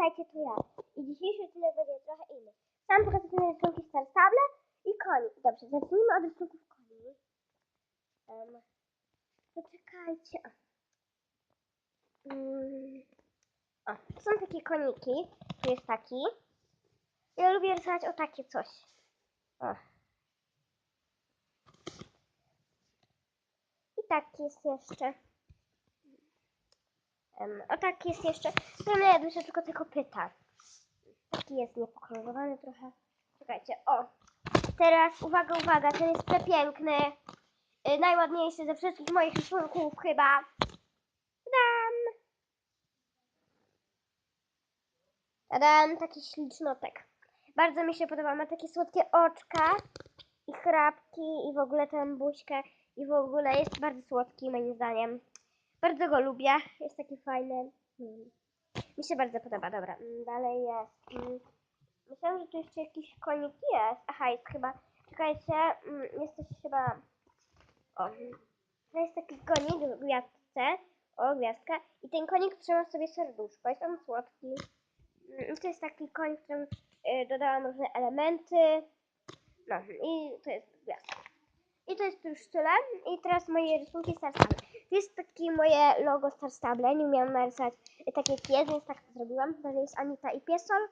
witajcie, to ja. I dzisiejszy odcinek będzie trochę inny. Sam pokazuję rysunki Star Stable i koni. Dobrze, zacznijmy od rysunków koni. Um, poczekajcie. Mm. o, to są takie koniki. Tu jest taki. Ja lubię rysować o takie coś. O. I tak jest jeszcze. Um, o tak jest jeszcze. To mnie jeszcze tylko tylko pyta. Taki jest niepokolorowany trochę. Czekajcie, o. Teraz uwaga, uwaga, ten jest przepiękny. Y, najładniejszy ze wszystkich moich rysunków chyba. Tadam! Tadam, taki ślicznotek. Bardzo mi się podoba, ma takie słodkie oczka i chrapki i w ogóle tę buźkę i w ogóle jest bardzo słodki moim zdaniem. Bardzo go lubię, jest taki fajny. Mm. Mi się bardzo podoba, dobra. mm, Dalej jest. mm, Myślałam, że tu jeszcze jakiś konik jest. Aha, jest chyba. Czekajcie, mm, jest też chyba. O, to jest taki konik w gwiazdce. O, gwiazdka. I ten konik trzyma sobie serduszko. Jest on słodki. Mm, To jest taki konik, w którym y, dodałam różne elementy. No i to jest gwiazdka. I to jest już tyle. I teraz moje rysunki Star Stable. To jest takie moje logo Star Stable. Nie umiałam narysować takie pies, więc tak to zrobiłam. Dalej jest Anita i Piesol.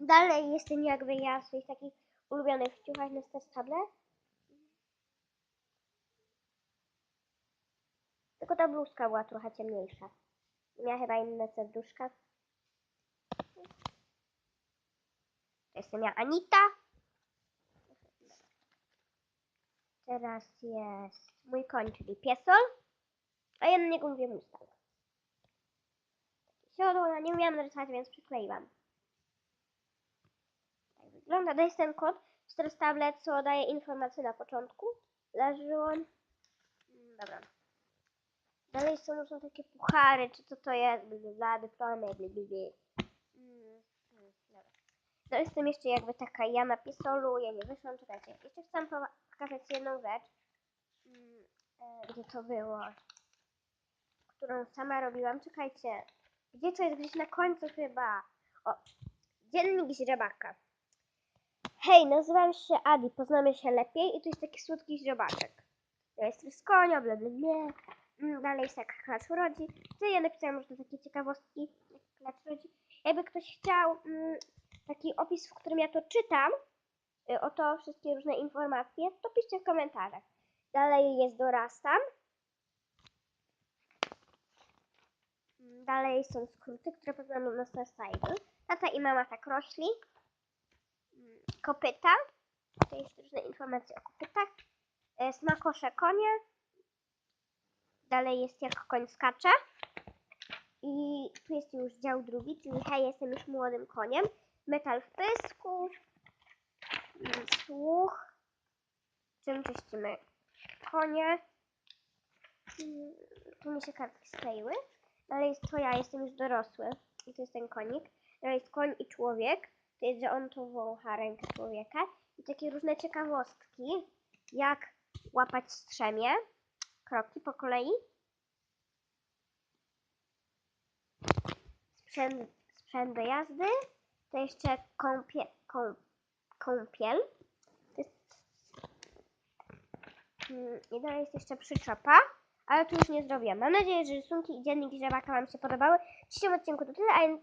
Dalej jestem jakby ja w swoich takich ulubionych ciuchach na Star Stable. Tylko ta bluzka była trochę ciemniejsza. Miała chyba inne serduszka. Jestem ja Anita. Teraz jest mój koń, czyli piesol. A ja na niego mówię Mustang. Siodło, no nie umiałam narysować, więc przykleiłam. Tak wygląda. To jest ten kod 4 tablet, co daje informacje na początku. Leży on. Mm, Dobra. Dalej są różne takie puchary, czy co to jest, bla, dyplomy, bla, bla, bla. To jestem jeszcze jakby taka ja na pisolu, ja nie wyszłam, czekajcie. Jeszcze chcę pokazać jedną rzecz. Mm, e, Gdzie to było? Którą sama robiłam. Czekajcie. Gdzie to jest? Gdzieś na końcu chyba. O, dziennik źrebaka. Hej, nazywam się Adi, poznamy się lepiej i tu jest taki słodki źrebaczek. Ja jest z konia, bla bla bla. Mm, Dalej jest jak klacz urodzi. Tutaj ja napisałam różne takie ciekawostki, jak klacz urodzi. Jakby ktoś chciał mm, taki opis, w którym ja to czytam, y, o to wszystkie różne informacje, to piszcie w komentarzach. Dalej jest dorastam. Mm, Dalej są skróty, które poznano na Star Stable. Tata i mama tak rośli. Mm, Kopyta. Tutaj jest różne informacje o kopytach. E, Smakosze konie. Dalej jest jak koń skacze. I tu jest już dział drugi, czyli hej, jestem już młodym koniem. Metal w pysku. Słuch. Czym czyścimy konie. Mm, Tu mi się kartki skleiły. Dalej jest to ja, jestem już dorosły. I to jest ten konik. Dalej jest koń i człowiek. To jest, że on to wącha rękę człowieka. I takie różne ciekawostki, jak łapać strzemię. Kroki po kolei. Sprzęt, sprzęt do jazdy. To jeszcze kąpie, kąp, kąpiel. To jest, I dalej jest jeszcze przyczepa. Ale tu już nie zrobię. Mam nadzieję, że rysunki i dziennik Żabaka Wam się podobały. W dzisiejszym odcinku to tyle, a więc